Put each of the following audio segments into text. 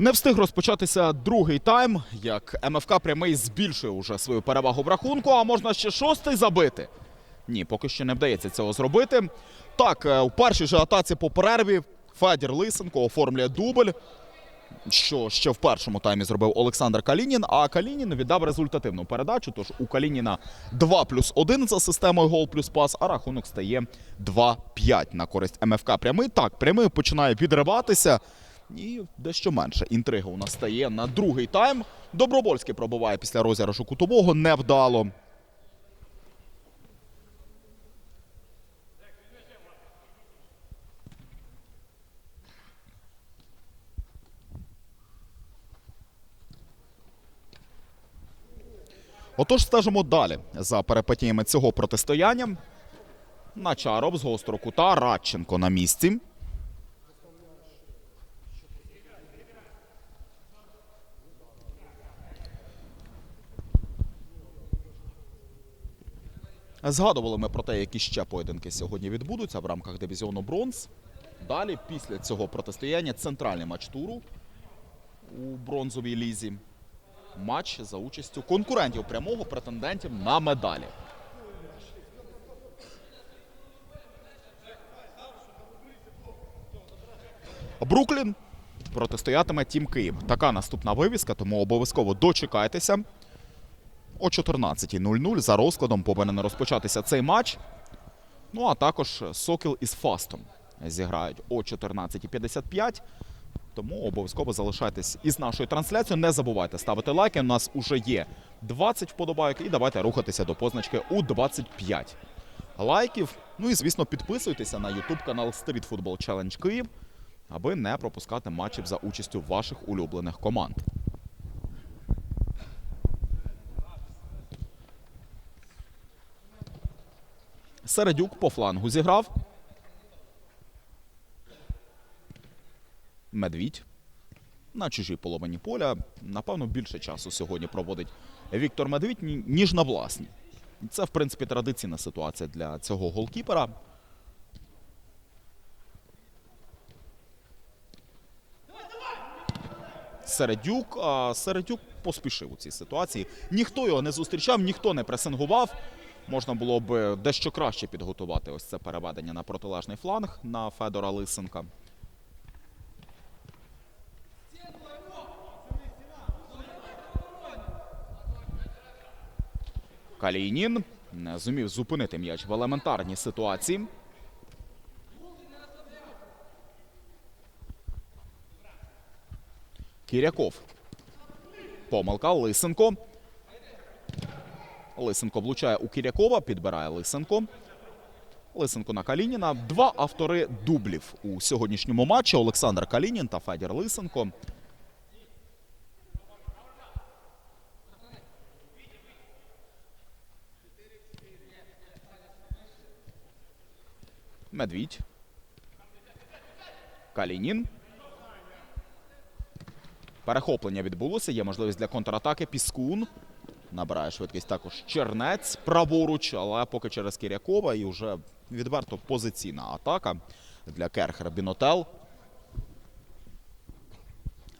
Не встиг розпочатися другий тайм, як МФК прямий збільшує уже свою перевагу в рахунку, а можна ще шостий забити. Ні, поки що не вдається цього зробити. Так, е, у першій же атаці по перерві Федір Лисенко оформлює дубль, що ще в першому таймі зробив Олександр Калінін. А Калінін віддав результативну передачу. Тож у Калініна 2 плюс 1 за системою гол плюс пас, а рахунок стає 2-5 на користь МФК прямий. Так, прямий починає підриватися. І дещо менше інтрига у нас стає на другий тайм. Добровольський пробиває після розіграшу кутового невдало. Отож, стежимо далі за перипетіями цього протистояння. Начаров з гострого кута, Радченко на місці. Згадували ми про те, які ще поєдинки сьогодні відбудуться в рамках дивізіону бронз. Далі, після цього протистояння, центральний матч туру у бронзовій лізі. Матч за участю конкурентів прямого претендентів на медалі. Бруклін протистоятиме Тім Київ. Така наступна вивіска, тому обов'язково дочекайтеся. О 14.00 за розкладом повинен розпочатися цей матч. Ну а також Сокіл із Фастом зіграють о 14.55. Тому обов'язково залишайтесь із нашою трансляцією. Не забувайте ставити лайки. У нас уже є 20 вподобайок. І давайте рухатися до позначки у 25 лайків. Ну і звісно, підписуйтеся на YouTube канал Street Football Challenge Київ, аби не пропускати матчів за участю ваших улюблених команд. Середюк по флангу зіграв. Медвідь на чужій половині поля. Напевно, більше часу сьогодні проводить Віктор Медвідь, ніж на власній. Це, в принципі, традиційна ситуація для цього голкіпера. Середюк, а Середюк поспішив у цій ситуації. Ніхто його не зустрічав, ніхто не пресингував. Можна було б дещо краще підготувати ось це переведення на протилежний фланг на Федора Лисенка. Калійнін не зумів зупинити м'яч в елементарній ситуації. Кіряков. Помилка Лисенко. Лисенко влучає у Кірякова, підбирає Лисенко. Лисенко на Калініна. Два автори дублів у сьогоднішньому матчі Олександр Калінін та Федір Лисенко. Медвідь. Калінін. Перехоплення відбулося. Є можливість для контратаки. Піскун. Набирає швидкість також Чернець праворуч, але поки через Кірякова і вже відверто позиційна атака для Керхера Бінотел.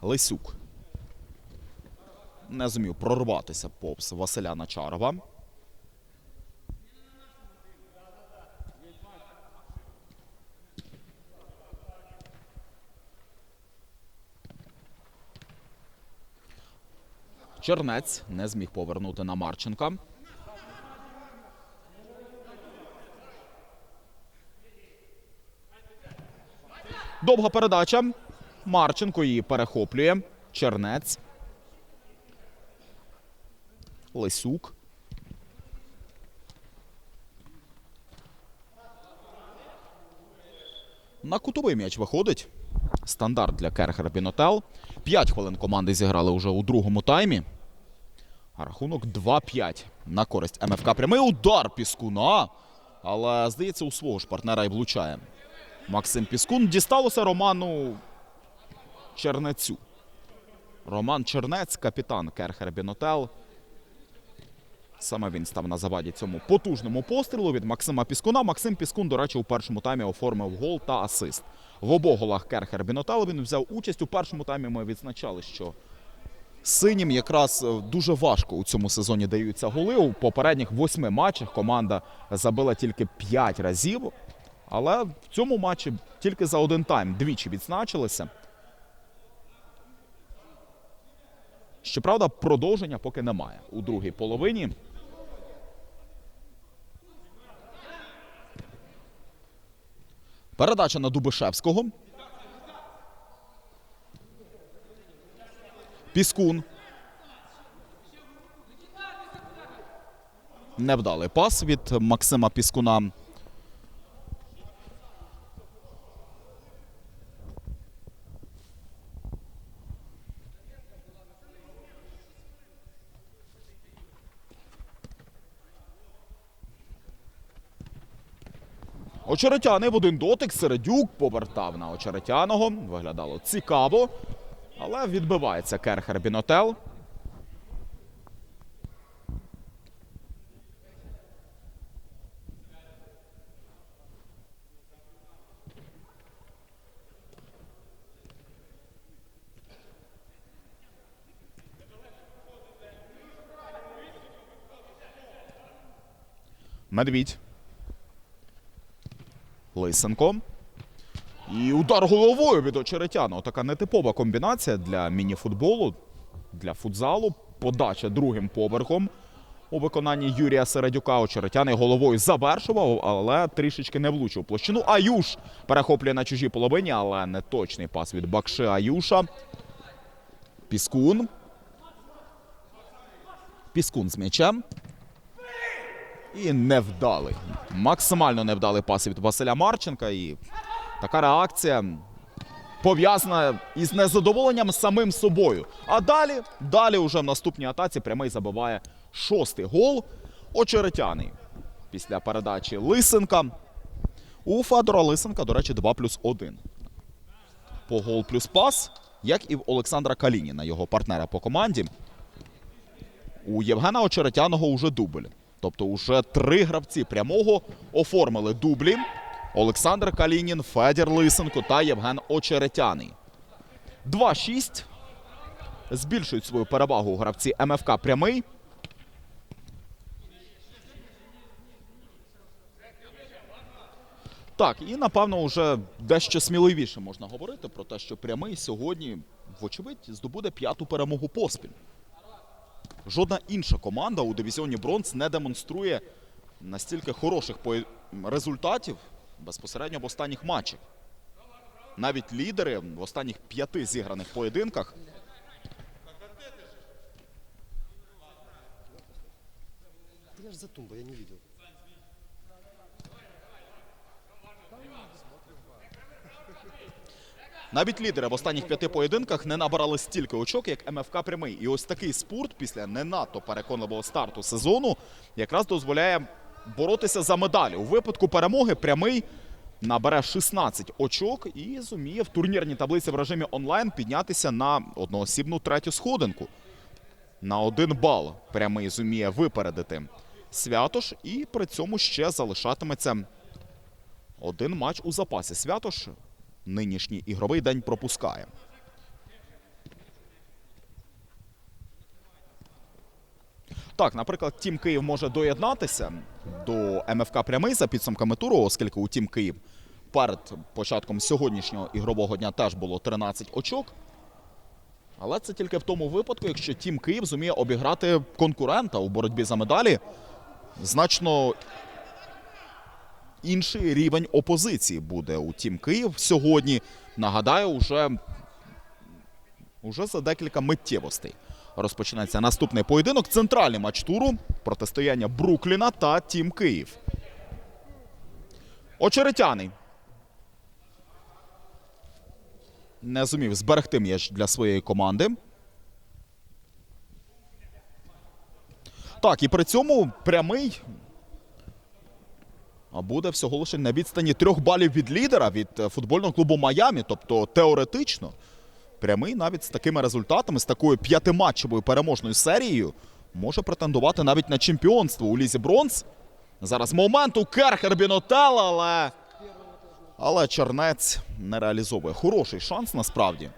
Лисюк. Не зумів прорватися повз Василя Начарова. Чернець не зміг повернути на Марченка. Довга передача. Марченко її перехоплює. Чернець. Лисюк. На кутовий м'яч виходить. Стандарт для Керхера Бінотел. П'ять хвилин команди зіграли вже у другому таймі. А рахунок 2-5 на користь МФК. Прямий удар Піскуна. Але, здається, у свого ж партнера і влучає. Максим Піскун дісталося Роману Чернецю. Роман Чернець, капітан Керхер Бінотел. Саме він став на заваді цьому потужному пострілу від Максима Піскуна. Максим Піскун, до речі, у першому таймі оформив гол та асист. В обох голах Керхер Бінотел він взяв участь. У першому таймі ми відзначали, що синім якраз е, дуже важко у цьому сезоні даються голи. У попередніх восьми матчах команда забила тільки п'ять разів. Але в цьому матчі тільки за один тайм двічі відзначилися. Щоправда, продовження поки немає у другій половині. Передача на Дубишевського. Піскун. Невдалий пас від Максима Піскуна. Очеретяни в один дотик. Середюк повертав на очеретяного. Виглядало цікаво. Але відбивається Керхер Бінотел. Медвідь. Лисенко. І удар головою від Очеретяна. Така нетипова комбінація для мініфутболу, для футзалу. Подача другим поверхом у виконанні Юрія Середюка. Очеретяний головою завершував, але трішечки не влучив площину. Аюш перехоплює на чужій половині, але не точний пас від Бакши Аюша. Піскун. Піскун з м'ячем. І невдалий. Максимально невдалий пас від Василя Марченка. І така реакція пов'язана із незадоволенням самим собою. А далі, далі уже в наступній атаці прямий забиває шостий гол. Очеретяний. Після передачі Лисенка. У Федора Лисенка, до речі, 2 плюс 1. По гол плюс пас, як і в Олександра Калініна, його партнера по команді. У Євгена Очеретяного уже дубль. Тобто уже три гравці прямого оформили дублі. Олександр Калінін, Федір Лисенко та Євген Очеретяний. 2-6. Збільшують свою перевагу гравці МФК прямий. Так, і напевно вже дещо сміливіше можна говорити про те, що прямий сьогодні, вочевидь, здобуде п'яту перемогу поспіль. Жодна інша команда у дивізіоні бронз не демонструє настільки хороших результатів безпосередньо в останніх матчах. Навіть лідери в останніх п'яти зіграних поєдинках я же за тумбой, я не видел. Навіть лідери в останніх п'яти поєдинках не набирали стільки очок, як МФК прямий. І ось такий спорт після не надто переконливого старту сезону якраз дозволяє боротися за медалі. У випадку перемоги прямий набере 16 очок і зуміє в турнірній таблиці в режимі онлайн піднятися на одноосібну третю сходинку. На один бал прямий зуміє випередити Святош, і при цьому ще залишатиметься один матч у запасі. Святош нинішній ігровий день пропускає. Так, наприклад, Тім Київ може доєднатися до МФК прямий за підсумками туру, оскільки у Тім Київ перед початком сьогоднішнього ігрового дня теж було 13 очок. Але це тільки в тому випадку, якщо Тім Київ зуміє обіграти конкурента у боротьбі за медалі значно інший рівень опозиції буде у Тім Київ сьогодні. Нагадаю, уже, уже за декілька миттєвостей розпочинається наступний поєдинок. Центральний матч туру протистояння Брукліна та Тім Київ. Очеретяний. Не зумів зберегти м'яч для своєї команди. Так, і при цьому прямий буде всього лише на відстані трьох балів від лідера від е, футбольного клубу Майамі. Тобто теоретично прямий навіть з такими результатами, з такою п'ятиматчевою переможною серією, може претендувати навіть на чемпіонство у лізі бронз. Зараз момент у Керхер Бінотел, але Але Чернець не реалізовує. Хороший шанс насправді.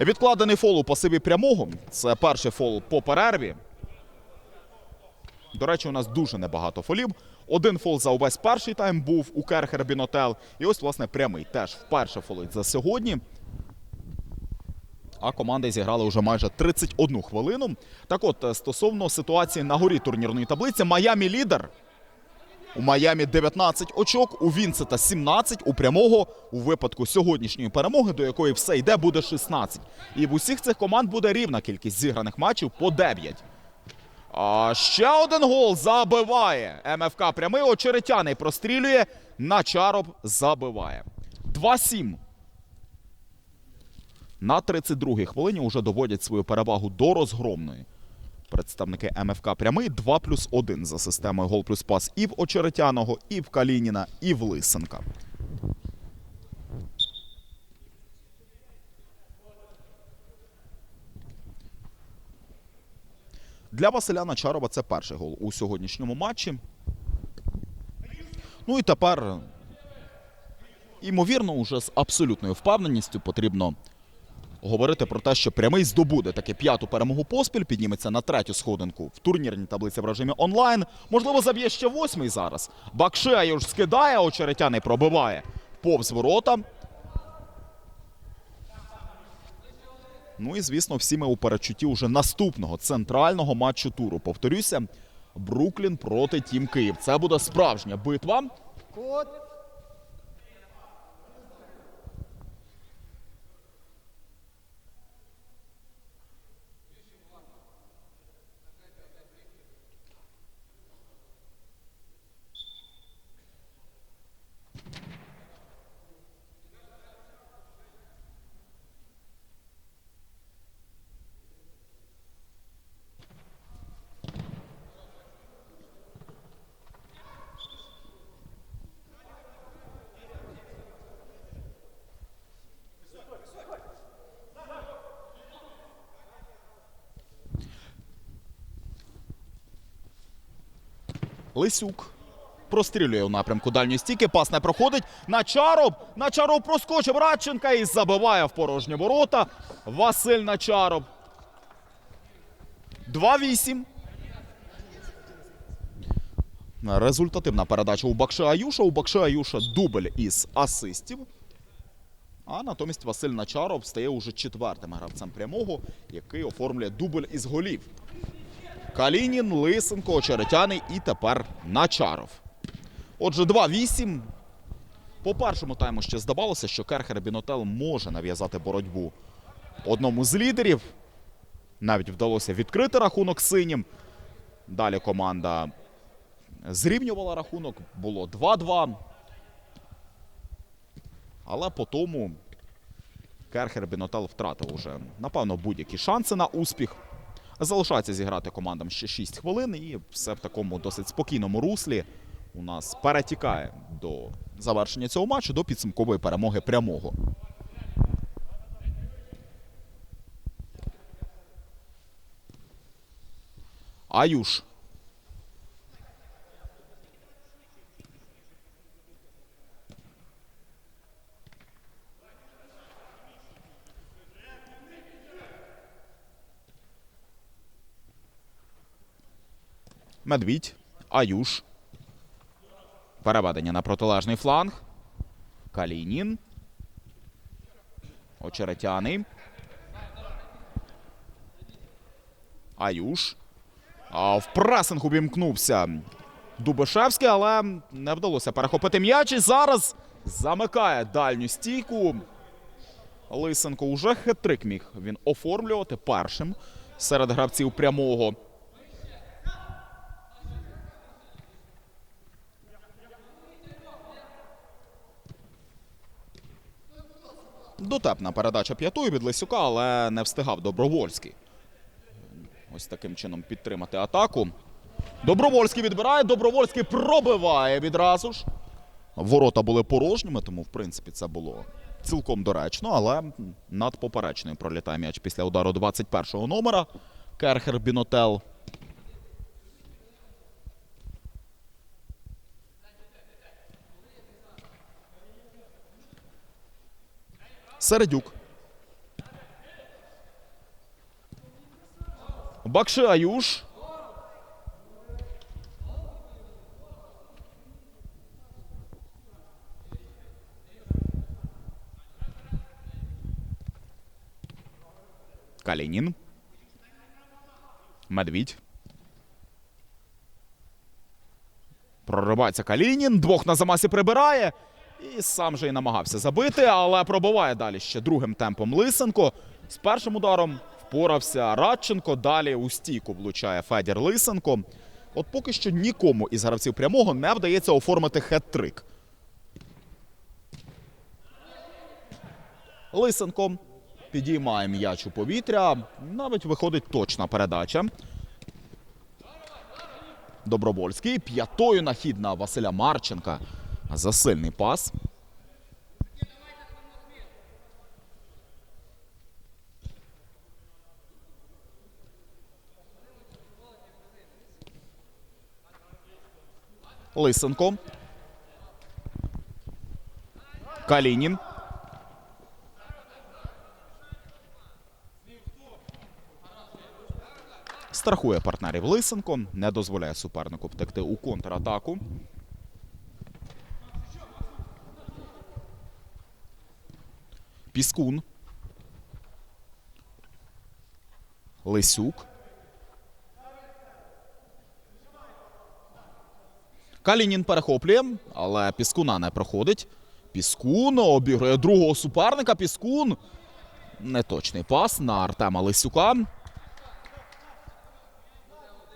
Відкладений фол у пасиві прямого. Це перший фол по перерві. До речі, у нас дуже небагато фолів. Один фол за увесь перший тайм був у Керхер Бінотел. І ось, власне, прямий теж вперше фолить за сьогодні. А команди зіграли вже майже 31 хвилину. Так от, е, стосовно ситуації на горі турнірної таблиці, Майамі лідер. У Майамі 19 очок, у Вінсета 17, у прямого у випадку сьогоднішньої перемоги, до якої все йде, буде 16. І в усіх цих команд буде рівна кількість зіграних матчів по 9. А ще один гол забиває. МФК прямий очеретяний прострілює. Начароб забиває. 2-7. На 32-й хвилині вже доводять свою перевагу до розгромної. Представники МФК прямий 2 плюс 1 за системою гол плюс пас і в Очеретяного, і в Калініна, і в Лисенка. Для Василя Начарова це перший гол у сьогоднішньому матчі. Ну і тепер, ймовірно, уже з абсолютною впевненістю потрібно говорити про те, що прямий здобуде таки п'яту перемогу поспіль, підніметься на третю сходинку в турнірній таблиці в режимі онлайн. Можливо, заб'є ще восьмий зараз. Бакшеюш скидає, очеретяний пробиває повз ворота. Ну і звісно, всі ми у передчутті уже наступного центрального матчу туру. Повторюся, Бруклін проти Тім Київ. Це буде справжня битва. Лисюк прострілює у напрямку дальньої стійки. Пас не проходить. Начаров. Начаров проскочив Радченка і забиває в порожні ворота. Василь Начаров. 2-8. Результативна передача у Бакши Аюша. У Бакши Аюша дубль із асистів. А натомість Василь Начаров стає уже четвертим гравцем прямого, який оформлює дубль із голів. Калінін, Лисенко, Очеретяний і тепер Начаров. Отже, 2-8. По першому тайму ще здавалося, що Керхер Бінотел може нав'язати боротьбу одному з лідерів. Навіть вдалося відкрити рахунок синім. Далі команда зрівнювала рахунок, було 2-2. Але по тому Керхер Бінотел втратив уже, напевно, будь-які шанси на успіх. Залишається зіграти командам ще 6 хвилин, і все в такому досить спокійному руслі у нас перетікає до завершення цього матчу, до підсумкової перемоги прямого. Аюш. Медвідь. Аюш. Переведення на протилежний фланг. Калінін. Очеретяний. Аюш. А в пресинг увімкнувся Дубишевський, але не вдалося перехопити м'яч. І зараз замикає дальню стійку. Лисенко уже хитрик міг він оформлювати першим серед гравців прямого. Дотепна передача п'ятою від Лисюка, але не встигав Добровольський. Ось таким чином підтримати атаку. Добровольський відбирає, Добровольський пробиває відразу ж. Ворота були порожніми, тому в принципі це було цілком доречно, але над поперечною пролітає м'яч після удару 21-го номера. Керхер Бінотел. Середюк. Бакши Аюш. Калінін. Медвідь. Проривається Калінін. Двох на замасі прибирає. І сам же й намагався забити, але пробиває далі ще другим темпом Лисенко. З першим ударом впорався Радченко. Далі у стійку влучає Федір Лисенко. От поки що нікому із гравців прямого не вдається оформити хет-трик. Лисенко підіймає м'яч у повітря. Навіть виходить точна передача. Добровольський п'ятою нахід на Василя Марченка. За сильний пас. Лисенко. Калінін. Страхує партнерів Лисенко, не дозволяє супернику втекти у контратаку. Піскун. Лисюк. Калінін перехоплює, але Піскуна не проходить. Піскун обігрує другого суперника. Піскун. Неточний пас на Артема Лисюка.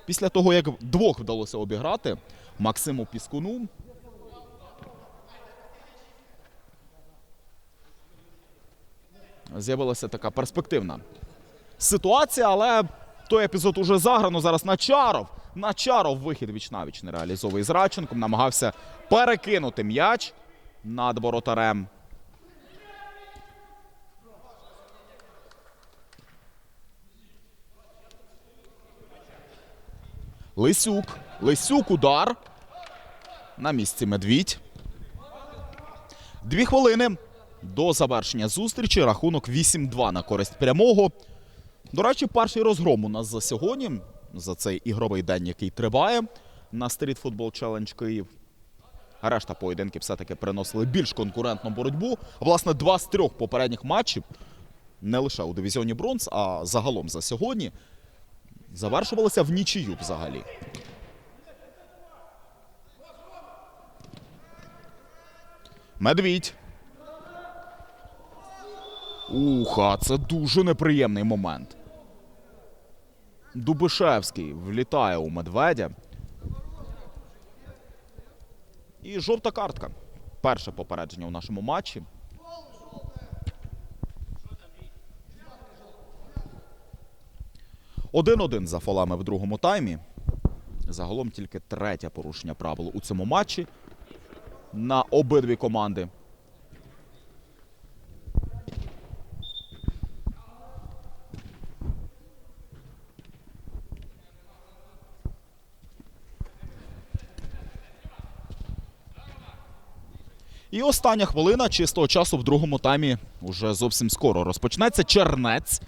Після того, як двох вдалося обіграти, Максиму Піскуну. З'явилася така перспективна ситуація, але той епізод уже заграно. Зараз Начаров. Начаров вихід віч-навіч не реалізовує з Радченком. Намагався перекинути м'яч над воротарем. Лисюк. Лисюк удар. На місці медвідь. Дві хвилини до завершення зустрічі. Рахунок 8-2 на користь прямого. До речі, перший розгром у нас за сьогодні, за цей ігровий день, який триває на Street Football Challenge Київ. Решта поєдинків все-таки приносили більш конкурентну боротьбу. Власне, два з трьох попередніх матчів не лише у дивізіоні бронз, а загалом за сьогодні завершувалися в нічию взагалі. Медвідь. Уха, це дуже неприємний момент. Дубишевський влітає у медведя. І жовта картка. Перше попередження у нашому матчі. Один-один за фолами в другому таймі. Загалом тільки третє порушення правил у цьому матчі на обидві команди. І остання хвилина чистого часу в другому таймі уже зовсім скоро розпочнеться. Чернець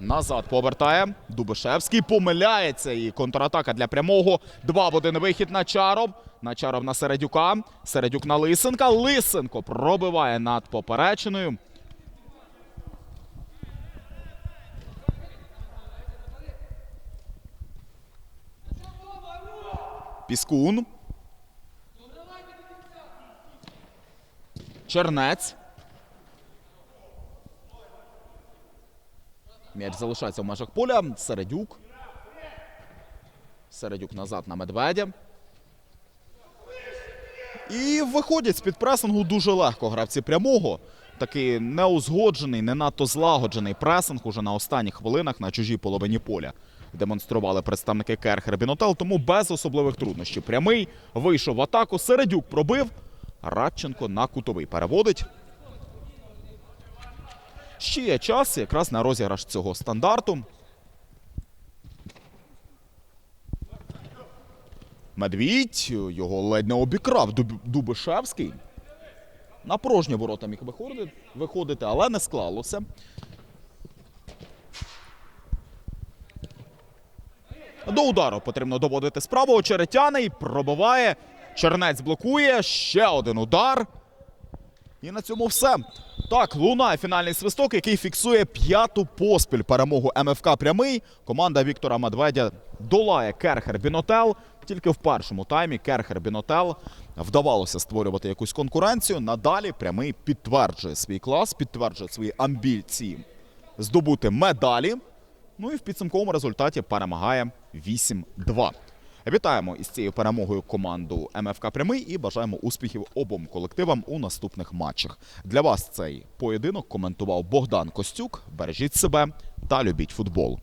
назад повертає. Дубишевський помиляється. І контратака для прямого. Два в один вихід на Чаров. На Чаров на Середюка. Середюк на Лисенка. Лисенко пробиває над поперечиною. Піскун. Чернець. М'яч залишається в межах поля. Середюк. Середюк назад на медведя. І виходять з-під пресингу дуже легко гравці прямого. Такий неузгоджений, не надто злагоджений пресинг уже на останніх хвилинах на чужій половині поля. Демонстрували представники Керхер Бінотел, тому без особливих труднощів. Прямий вийшов в атаку. Середюк пробив. Радченко на кутовий переводить. Ще є час якраз на розіграш цього стандарту. Медвідь його ледь не обікрав Дубишевський. На порожні ворота міг виходити, але не склалося. До удару потрібно доводити справу. Очеретяний пробиває. Чернець блокує. Ще один удар. І на цьому все. Так, лунає фінальний свисток, який фіксує п'яту поспіль перемогу МФК прямий. Команда Віктора Медведя долає Керхер Бінотел. Тільки в першому таймі Керхер Бінотел вдавалося створювати якусь конкуренцію. Надалі прямий підтверджує свій клас, підтверджує свої амбіції здобути медалі. Ну і в підсумковому результаті перемагає 8-2. Вітаємо із цією перемогою команду МФК Прямий і бажаємо успіхів обом колективам у наступних матчах. Для вас цей поєдинок коментував Богдан Костюк. Бережіть себе та любіть футбол.